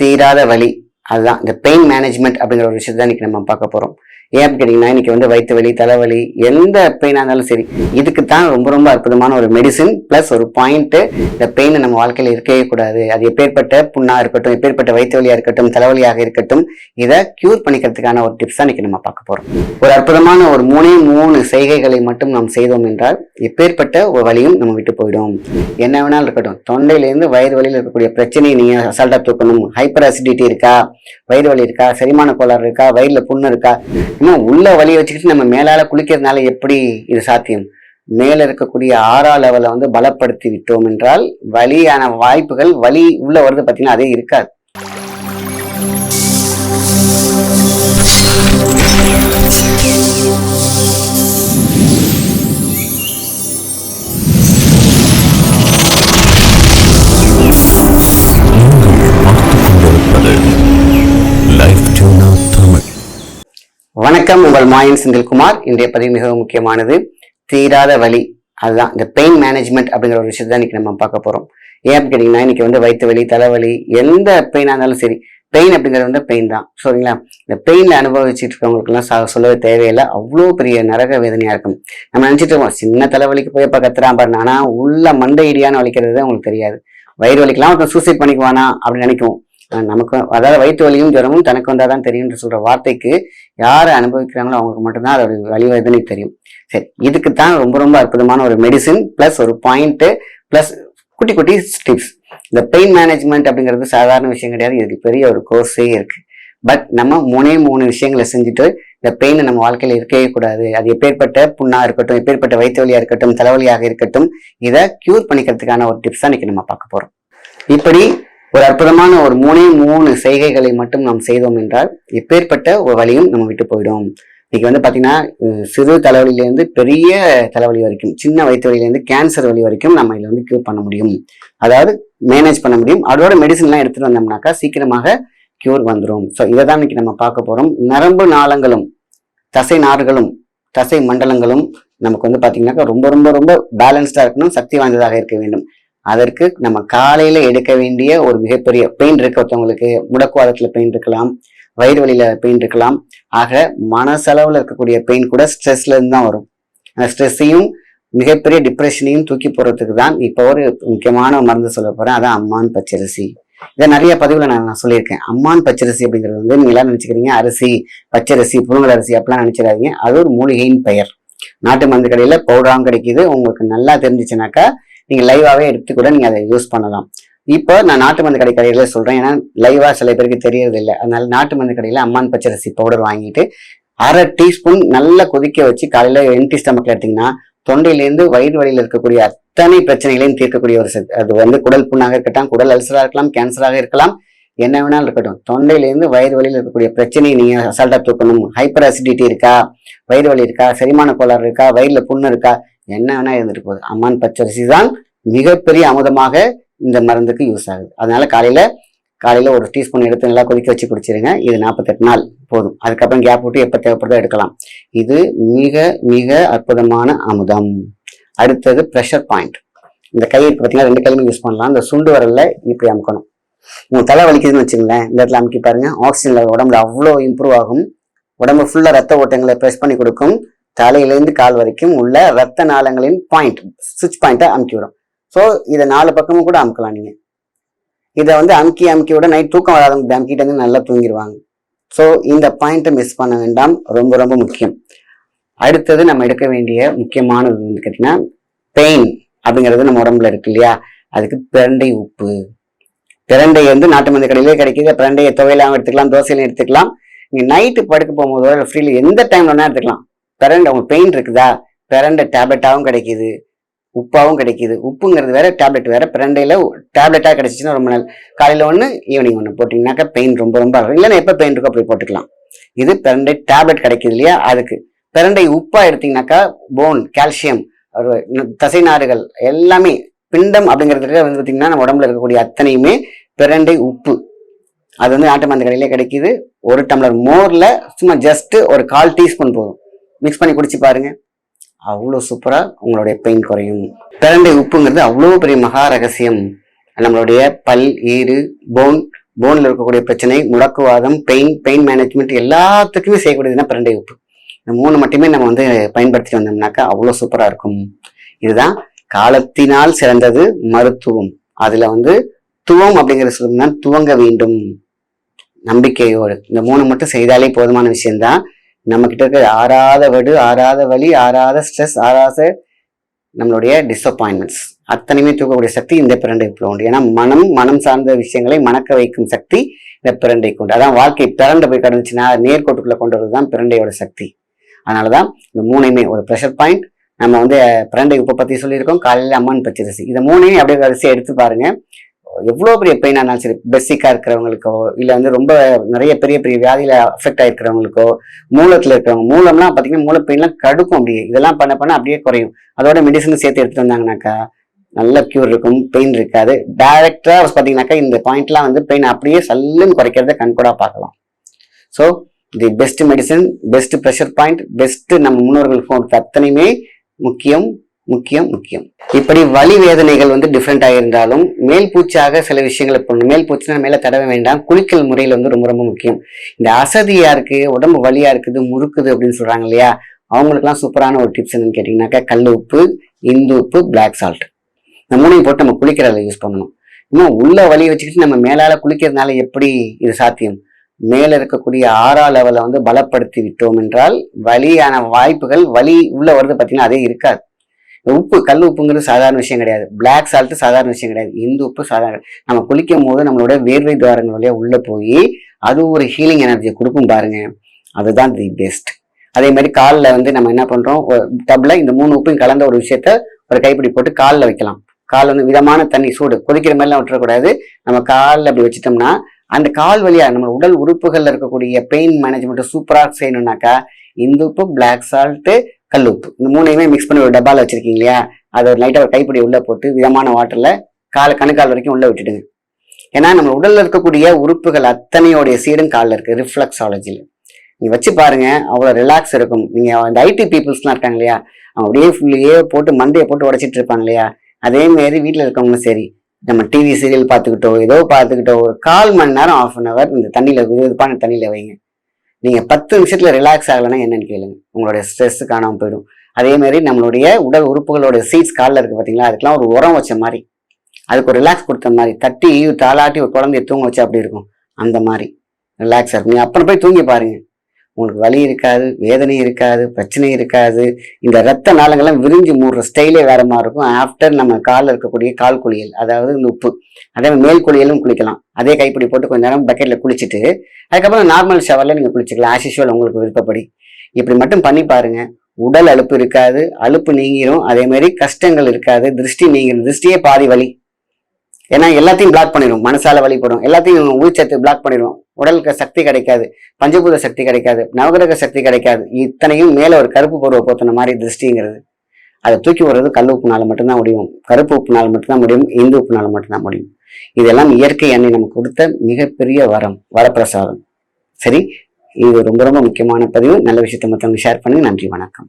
தீராத வழி அதுதான். இந்த பெயின் மேனேஜ்மெண்ட் அப்படிங்கிற ஒரு விஷயத்தை தான் இன்னைக்கு நம்ம பார்க்க போறோம். ஏன் கேட்டிங்கன்னா கேட்டீங்கன்னா இன்னைக்கு வந்து வயிற்று வலி தலைவலி எந்த பெயினாக இருந்தாலும் சரி இதுக்கு தான் ரொம்ப ரொம்ப அற்புதமான ஒரு மெடிசின் ப்ளஸ் ஒரு பாயிண்ட் இந்த பெயினை நம்ம வாழ்க்கையில் இருக்கவே கூடாது. அது எப்பேற்பட்ட புண்ணா இருக்கட்டும் எப்பேற்பட்ட வயிற்று வலியா இருக்கட்டும் தலைவலியாக இருக்கட்டும் இதை க்யூர் பண்ணிக்கிறதுக்கான ஒரு டிப்ஸ் தான் இன்னைக்கு நம்ம பார்க்க போறோம். ஒரு அற்புதமான ஒரு மூணே மூணு செய்கைகளை மட்டும் நாம் செய்தோம் என்றால் எப்பேற்பட்ட ஒரு வலியும் நம்ம விட்டு போயிடும். என்ன வேணாலும் இருக்கட்டும். தொண்டையிலேருந்து வயிறு வலியில் இருக்கக்கூடிய பிரச்சனையை நீங்க அசால்ட்டாக தூக்கணும். ஹைப்பர் அசிடிட்டி இருக்கா? வயிறு வலி இருக்கா? செரிமான கோளாறு இருக்கா? வயிறில் புண்ணு இருக்கா? இன்னும் உள்ள வலியை வச்சுக்கிட்டு நம்ம மேலால குளிக்கிறதுனால எப்படி இது சாத்தியம்? மேல இருக்கக்கூடிய ஆறா லெவலை வந்து பலப்படுத்தி விட்டோம் என்றால் வலியான வாய்ப்புகள் வலி உள்ள வருது பார்த்தீங்கன்னா அதே இருக்காது. வணக்கம். உங்கள் மாயன் செந்தில்குமார். இன்றைய பதிவு மிகவும் முக்கியமானது. தீராத வலி. அதுதான். இந்த பெயின் மேனேஜ்மெண்ட் அப்படிங்கிற ஒரு விஷயத்தை தான் இன்னைக்கு நம்ம பார்க்க போறோம். ஏன் அப்படின்னு கேட்டீங்கன்னா இன்னைக்கு வந்து வயிற்று வலி தலைவலி எந்த பெயினாக இருந்தாலும் சரி பெயின் அப்படிங்கிறது வந்து பெயின் தான். சரிங்களா? இந்த பெயினில் அனுபவிச்சுட்டு இருக்கவங்களுக்குலாம் சொல்லவே தேவையில்லை. அவ்வளோ பெரிய நரக வேதனையா இருக்கும். நம்ம நினைச்சிட்டு இருக்கோம் சின்ன தலைவலிக்கு போய் இப்போ கத்துறான் பாருங்க ஆனால் உள்ள மண்டை இடியான்னு வலிக்கிறது அவங்களுக்கு தெரியாது. வயிறு வலிக்கலாம் ஒருத்தன் சூசைட் பண்ணிக்குவானா அப்படின்னு நினைக்கும் நமக்கு அதாவது வயிற்று வலியும் ஜுரமும் தனக்கு வந்தால் தான் தெரியும்னு சொல்கிற வார்த்தைக்கு யார் அனுபவிக்கிறாங்களோ அவங்களுக்கு மட்டும்தான் அதோட வலி வேதனை தெரியும். சரி இதுக்கு தான் ரொம்ப ரொம்ப அற்புதமான ஒரு மெடிசின் ப்ளஸ் ஒரு பாயிண்ட்டு ப்ளஸ் குட்டி குட்டி டிப்ஸ் இந்த பெயின் மேனேஜ்மெண்ட் அப்படிங்கிறது சாதாரண விஷயம் கிடையாது. இதுக்கு பெரிய ஒரு கோர்ஸே இருக்குது பட் நம்ம மூணே மூணு விஷயங்களை செஞ்சுட்டு இந்த பெயினை நம்ம வாழ்க்கையில் இருக்கவே கூடாது. அது எப்பேற்பட்ட புண்ணாக இருக்கட்டும் எப்பேற்பட்ட வயிற்று வலியாக இருக்கட்டும் தலைவலியாக இருக்கட்டும் இதை க்யூர் பண்ணிக்கிறதுக்கான ஒரு டிப்ஸ் தான் இன்னைக்கு நம்ம பார்க்க போகிறோம் இப்படி ஒரு அற்புதமான ஒரு மூணே மூணு செய்கைகளை மட்டும் நாம் செய்தோம் என்றால் எப்பேற்பட்ட ஒரு வலியும் நம்ம விட்டு போயிடும். இன்னைக்கு வந்து பார்த்தீங்கன்னா சிறு தலைவலியிலேருந்து பெரிய தலைவலி வரைக்கும் சின்ன வயிற்று வலியிலேருந்து கேன்சர் வலி வரைக்கும் நம்ம இதில் வந்து க்யூர் பண்ண முடியும். அதாவது மேனேஜ் பண்ண முடியும். அதோட மெடிசன்லாம் எடுத்துகிட்டு வந்தோம்னாக்கா சீக்கிரமாக க்யூர் வந்துடும் ஸோ இதை தான் இன்னைக்கு நம்ம பார்க்க போகிறோம் நரம்பு நாளங்களும் தசை நாடுகளும் தசை மண்டலங்களும் நமக்கு வந்து பார்த்தீங்கன்னாக்கா ரொம்ப ரொம்ப ரொம்ப பேலன்ஸ்டாக இருக்கணும் சக்தி வாய்ந்ததாக இருக்க வேண்டும். அதற்கு நம்ம காலையில எடுக்க வேண்டிய ஒரு மிகப்பெரிய பெயின் இருக்க. ஒருத்தவங்களுக்கு முடக்குவாதத்துல பெயின் இருக்கலாம் வயிறு வலியில பெயின் இருக்கலாம். ஆக மனசளவுல இருக்கக்கூடிய பெயின் கூட ஸ்ட்ரெஸ்ல இருந்து தான் வரும். அந்த ஸ்ட்ரெஸ்ஸையும் மிகப்பெரிய டிப்ரெஷனையும் தூக்கி போறதுக்கு தான் இப்போ ஒரு முக்கியமான மருந்து சொல்ல போறேன். அதான் அம்மான் பச்சரிசி. இதை நிறைய பதிவுல நான் நான் சொல்லியிருக்கேன். அம்மான் பச்சரிசி அப்படிங்கிறது வந்து நீங்க எல்லாம் நினைச்சுக்கிறீங்க. அரிசி பச்சரிசி புழுங்கல் அரிசி அப்படிலாம் நினைச்சிடாதீங்க. அது ஒரு மூலிகையின் பெயர். நாட்டு மருந்து கடையில பவுடராகவும் கிடைக்குது. உங்களுக்கு நல்லா தெரிஞ்சிச்சுனாக்கா நீங்கள் லைவாகவே எடுத்து கூட நீங்கள் அதை யூஸ் பண்ணலாம். இப்போ நான் நாட்டு மருந்து கடை கடைகளே சொல்கிறேன் ஏன்னா லைவாக சில பேருக்கு தெரியறது இல்லை. அதனால நாட்டு மருந்து கடையில் அம்மான் பச்சரிசி பவுடர் வாங்கிட்டு அரை டீஸ்பூன் நல்லா கொதிக்க வச்சு காலையில் எம்டி ஸ்டமக்கில் எடுத்தீங்கன்னா தொண்டையிலேருந்து வயிறு வலியில் இருக்கக்கூடிய அத்தனை பிரச்சனைகளையும் தீர்க்கக்கூடிய ஒரு சத்து அது வந்து குடல் புண்ணாக இருக்கட்டும் குடல் அல்சராக இருக்கலாம் கேன்சராக இருக்கலாம் என்ன வேணாலும் இருக்கட்டும். தொண்டையிலேருந்து வயிறு வலியில் இருக்கக்கூடிய பிரச்சனையை நீங்கள் அசால்ட்டாக தூக்கணும். ஹைப்பர் அசிடிட்டி இருக்கா? வயிறு வலி இருக்கா? செரிமான கோளாறு இருக்கா? வயிறில் புண்ணு இருக்கா? என்ன வேணா இருந்துட்டு போகுது. அம்மான் பச்சரிசி தான் மிகப்பெரிய அமுதமாக இந்த மருந்துக்கு யூஸ் ஆகுது. அதனால காலையில காலையில ஒரு டீஸ்பூன் எடுத்து நல்லா கொதிக்க வச்சு குடிச்சிருங்க. இது நாற்பத்தெட்டு நாள் போதும். அதுக்கப்புறம் கேப் விட்டு எப்போ தேவைப்படுதோ எடுக்கலாம். இது மிக மிக அற்புதமான அமுதம். அடுத்தது ப்ரெஷர் பாயிண்ட் இந்த கை இருக்கு பார்த்தீங்கன்னா ரெண்டு கையிலும் யூஸ் பண்ணலாம். இந்த சுண்டு வரல இப்படி அமுக்கணும். உங்க தலை வலிக்குதுன்னு வச்சுங்களேன் இந்த இடத்துல அமுக்கி பாருங்க. ஆக்சிஜன் லெவல் உடம்புல அவ்வளோ இம்ப்ரூவ் ஆகும். உடம்பு ஃபுல்லாக ரத்த ஓட்டங்களை ப்ரெஸ் பண்ணி கொடுக்கும். தலையிலேருந்து கால் வரைக்கும் உள்ள ரத்த நாளங்களின் பாயிண்ட் சுவிட்ச் பாயிண்ட்டை அமுக்கி விடும். ஸோ இதை நாலு பக்கமும் கூட அமுக்கலாம் நீங்க. இதை வந்து அமுக்கி அமுக்கி விட நைட் தூக்கம் வராதவங்க அமுக்கிட்டு வந்து நல்லா தூங்கிடுவாங்க ஸோ இந்த பாயிண்ட்டை மிஸ் பண்ண வேண்டாம். ரொம்ப ரொம்ப முக்கியம். அடுத்தது நம்ம எடுக்க வேண்டிய முக்கியமானது வந்து கேட்டிங்கன்னா பெயின் அப்படிங்கிறது நம்ம உடம்புல இருக்கு இல்லையா? அதுக்கு பிரண்டை உப்பு. பிரண்டை வந்து நாட்டு மருந்து கடையிலே கிடைக்கிது. பிரண்டையை துவையிலாம் எடுத்துக்கலாம் தோசையிலும் எடுத்துக்கலாம். நீங்கள் நைட்டு படுக்க போகும்போது ஃப்ரீல எந்த டைம்ல வேணா எடுத்துக்கலாம். பிரண்டை அவங்க பெயின் இருக்குதா? பிரண்டை டேப்லெட்டாகவும் கிடைக்கிது. உப்பாகவும் கிடைக்கிது. உப்புங்கிறது வேற டேப்லெட் வேற. பிறண்டையில் டேப்லெட்டாக கிடைச்சிச்சுன்னா ரொம்ப நாள். காலையில் ஒன்று ஈவினிங் ஒன்று போட்டிங்கனாக்கா பெயின் ரொம்ப ரொம்ப ஆகும். இல்லைன்னா எப்போ பெயின் இருக்கோ அப்படி போட்டுக்கலாம். இது பிரண்டை டேப்லெட் கிடைக்கிது இல்லையா? அதுக்கு. பிரண்டை உப்பாக எடுத்தீங்கன்னாக்கா போன் கால்சியம் தசை நாறுகள் எல்லாமே பிண்டம் அப்படிங்கிறதுக்கு வந்து பார்த்தீங்கன்னா நம்ம உடம்புல இருக்கக்கூடிய அத்தனையுமே பிரண்டை உப்பு. அது வந்து நாட்டு மருந்து கடையிலே கிடைக்கிது. ஒரு டம்ளர் மோரில் சும்மா ஜஸ்ட்டு ஒரு கால் டீஸ்பூன் போதும். மிக்ஸ் பண்ணி குடிச்சு பாருங்க. அவ்வளோ சூப்பராக உங்களுடைய பெயின் குறையும். பிரண்டை உப்புங்கிறது அவ்வளோ பெரிய மகா ரகசியம். நம்மளுடைய பல் ஈறு போன் போனில் இருக்கக்கூடிய பிரச்சனை முடக்குவாதம் பெயின் பெயின் மேனேஜ்மெண்ட் எல்லாத்துக்குமே செய்யக்கூடியதுன்னா பிரண்டை உப்பு. இந்த மூணு மட்டுமே நம்ம வந்து பயன்படுத்தி வந்தோம்னாக்கா அவ்வளோ சூப்பராக இருக்கும். இதுதான் காலத்தினால் சிறந்தது மருத்துவம். அதில் வந்து துவம் அப்படிங்கிற சொல்லணும்னா துவங்க வேண்டும். நம்பிக்கையோடு. இந்த மூணு மட்டும் செய்தாலே போதுமான விஷயம்தான். நம்ம கிட்ட இருக்கிற ஆறாத வடு ஆறாத வலி ஆறாத ஸ்ட்ரெஸ் ஆறாத நம்மளுடைய டிசப்பாயின்மெண்ட்ஸ் அத்தனையுமே தூக்கக்கூடிய சக்தி இந்த பிரண்டைக்குள்ள உண்டு. ஏன்னா மனம் மனம் சார்ந்த விஷயங்களை மணக்க வைக்கும் சக்தி இந்த பிரண்டைக்கு உண்டு. அதான் வாழ்க்கை பிறண்டு போய் கடந்துச்சுன்னா நேர்கோட்டுக்குள்ளே கொண்டு வரது தான் பிரண்டையோட சக்தி. அதனாலதான் இந்த மூணையுமே ஒரு ப்ரெஷர் பாயிண்ட் நம்ம வந்து பிரண்டை உப்பை பற்றி சொல்லியிருக்கோம் காலையில் அம்மன் பச்சரிசி. இந்த மூணையும் அப்படியே வரிசையா எடுத்து பாருங்கள் எவ்வளோ பெரிய பெயின் ஆனாலும் சரி பெசிக்காக இருக்கிறவங்களுக்கோ இல்லை வந்து ரொம்ப நிறைய பெரிய பெரிய வியாதியில் அஃபெக்ட் ஆகிருக்கிறவங்களுக்கோ மூலத்தில் இருக்கிறவங்க மூலம்லாம் பார்த்தீங்கன்னா மூல பெயின்லாம் கடுக்கும் அப்படியே. இதெல்லாம் பண்ண பண்ண அப்படியே குறையும். அதோட மெடிசன் சேர்த்து எடுத்துட்டு வந்தாங்கனாக்கா நல்ல க்யூர் இருக்கும் பெயின் இருக்காது. டைரக்டாக பார்த்தீங்கன்னாக்கா இந்த பாயிண்ட்லாம் வந்து பெயின் அப்படியே சல்லுன்னு குறைக்கிறத கண்கூடாக பார்க்கலாம். So the best medicine best pressure point best நம்ம முன்னோர்கள் ஃபோன் அத்தனையுமே முக்கியம். முக்கியம் முக்கியம். இப்படி வலி வேதனைகள் வந்து டிஃப்ரெண்ட் இருந்தாலும் மேல் பூச்சாக சில விஷயங்களை பண்ணணும் மேல் பூச்சினா மேலே தடவை வேண்டாம் குளிக்கல் முறையில் வந்து ரொம்ப ரொம்ப முக்கியம். இந்த அசதியாக இருக்குது உடம்பு வலியாக இருக்குது முறுக்குது அப்படின்னு சொல்கிறாங்க இல்லையா? அவங்களுக்குலாம் சூப்பரான ஒரு டிப்ஸ் என்னன்னு கேட்டிங்கன்னாக்கா கல் உப்பு இந்து உப்பு பிளாக் சால்ட் இந்த மூணையும் போட்டு நம்ம குளிக்கிறதில் யூஸ் பண்ணணும். இன்னும் உள்ள வலி வச்சுக்கிட்டு நம்ம மேலால் குளிக்கிறதுனால எப்படி இது சாத்தியம்? மேலே இருக்கக்கூடிய ஆறா லெவலை வந்து பலப்படுத்தி விட்டோம் என்றால் வலியான வாய்ப்புகள் வலி உள்ள வருது பார்த்தீங்கன்னா அதே இருக்காது. உப்பு கல் உப்புங்கிறது சாதாரண விஷயம் கிடையாது. பிளாக் சால்ட்டு சாதாரண விஷயம் கிடையாது. இந்து உப்பு சாதாரண. நம்ம குளிக்கும் போது நம்மளோட வேர்வை துவாரங்கள் வழியாக உள்ளே போய் அது ஒரு ஹீலிங் எனர்ஜியை கொடுக்கும் பாருங்க. அதுதான் தி பெஸ்ட் அதே மாதிரி காலில் வந்து நம்ம என்ன பண்ணுறோம் ஒரு இந்த மூணு உப்பையும் கலந்த ஒரு விஷயத்த ஒரு கைப்பிடி போட்டு காலில் வைக்கலாம். கால் வந்து விதமான தண்ணி சூடு கொதிக்கிற மாதிரிலாம் விட்டுறக்கூடாது. நம்ம காலில் அப்படி வச்சுட்டோம்னா அந்த கால் வழியாக நம்ம உடல் உறுப்புகளில் இருக்கக்கூடிய பெயின் மேனேஜ்மெண்ட்டை சூப்பராக செய்யணும்னாக்கா இந்த உப்பு பிளாக் சால்ட்டு கல் உப்பு இந்த மூணையுமே மிக்ஸ் பண்ணி ஒரு டப்பாவில் வச்சுருக்கீங்க இல்லையா? அதை ஒரு லைட்டாக ஒரு கைப்பிடி உள்ளே போட்டு விதமான வாட்டரில் கால் கணுக்கால் வரைக்கும் உள்ளே விட்டுடுங்க. ஏன்னா நம்ம உடலில் இருக்கக்கூடிய உறுப்புகள் அத்தனையோடைய சீடும் காலில் இருக்குது ரிஃப்ளக்ஸாலஜியில் நீ வச்சு பாருங்க அவ்வளோ ரிலாக்ஸ் இருக்கும். நீங்கள் அந்த ஐடி பீப்புள்ஸ்லாம் இருக்காங்க இல்லையா? அவங்க அப்படியே ஃபுல்லையே போட்டு மண்டையை போட்டு உடைச்சிட்டு இருப்பாங்க இல்லையா? அதேமாரி வீட்டில் இருக்கவங்களும் சரி. நம்ம டிவி சீரியல் பார்த்துக்கிட்டோ ஏதோ பார்த்துக்கிட்டோ ஒரு கால் மணி நேரம் ஆஃப் அன் ஹவர் இந்த தண்ணியில் வெதுப்பான தண்ணியில் வைங்க. நீங்கள் பத்து நிமிஷத்தில் ரிலாக்ஸ் ஆகலைன்னா என்னென்னு கேளுங்க. உங்களுடைய ஸ்ட்ரெஸ் காணாமல் போயிடும். அதே மாதிரி நம்மளுடைய உடல் உறுப்புகளோட சீட்ஸ் காலில் இருக்குது பார்த்தீங்களா அதுக்கெலாம் ஒரு உரம் வச்ச மாதிரி. அதுக்கு ஒரு ரிலாக்ஸ் கொடுத்த மாதிரி. தட்டி தாளாட்டி ஒரு குழந்தைய தூங்க வச்சா அப்படி இருக்கும்? அந்த மாதிரி. ரிலாக்ஸாக இருக்கும் நீங்கள் அப்புறம் போய் தூங்கி பாருங்கள் உங்களுக்கு வலி இருக்காது வேதனை இருக்காது பிரச்சனை இருக்காது. இந்த ரத்த நாளங்கள்லாம் விரிஞ்சு மூடுற ஸ்டைலே வேற மாதிரி இருக்கும். ஆஃப்டர் நம்ம காலில் இருக்கக்கூடிய கால் குளியல் அதாவது இந்த உப்பு. அதே மாதிரி மேல் குளியலும் குளிக்கலாம். அதே கைப்பிடி போட்டு கொஞ்ச நேரம் பக்கெட்டில் குளிச்சுட்டு அதுக்கப்புறம் நார்மல் ஷவரில் நீங்கள் குளிச்சுக்கலாம். ஆஸ் யூஷுவல் உங்களுக்கு விருப்பப்படி. இப்படி மட்டும் பண்ணி பாருங்க. உடல் அலுப்பு இருக்காது அலுப்பு நீங்கிரும். அதே மாதிரி கஷ்டங்கள் இருக்காது திருஷ்டி நீங்கிரும். திருஷ்டியே பாதி வலி. ஏன்னா எல்லாத்தையும் பிளாக் பண்ணிடும் மனசால வழிபடும். எல்லாத்தையும் உயிர்ச்சத்து பிளாக் பண்ணிடும் உடலுக்கு சக்தி கிடைக்காது. பஞ்சபூத சக்தி கிடைக்காது. நவகிரக சக்தி கிடைக்காது. இத்தனையும் மேல ஒரு கருப்பு பருவ போத்துன மாதிரி திருஷ்டிங்கிறது. அதை தூக்கி வர்றது கல் உப்புனால மட்டும்தான் முடியும். கருப்பு உப்புனால மட்டும்தான் முடியும். இந்து உப்புனால மட்டும்தான் முடியும். இதெல்லாம் இயற்கை எண்ணெய் நமக்கு கொடுத்த மிகப்பெரிய வரம் வரப்பிரசாதம். சரி? இது ரொம்ப ரொம்ப முக்கியமான பதிவு. நல்ல விஷயத்தை மற்றவங்க ஷேர் பண்ணுங்க. நன்றி வணக்கம்.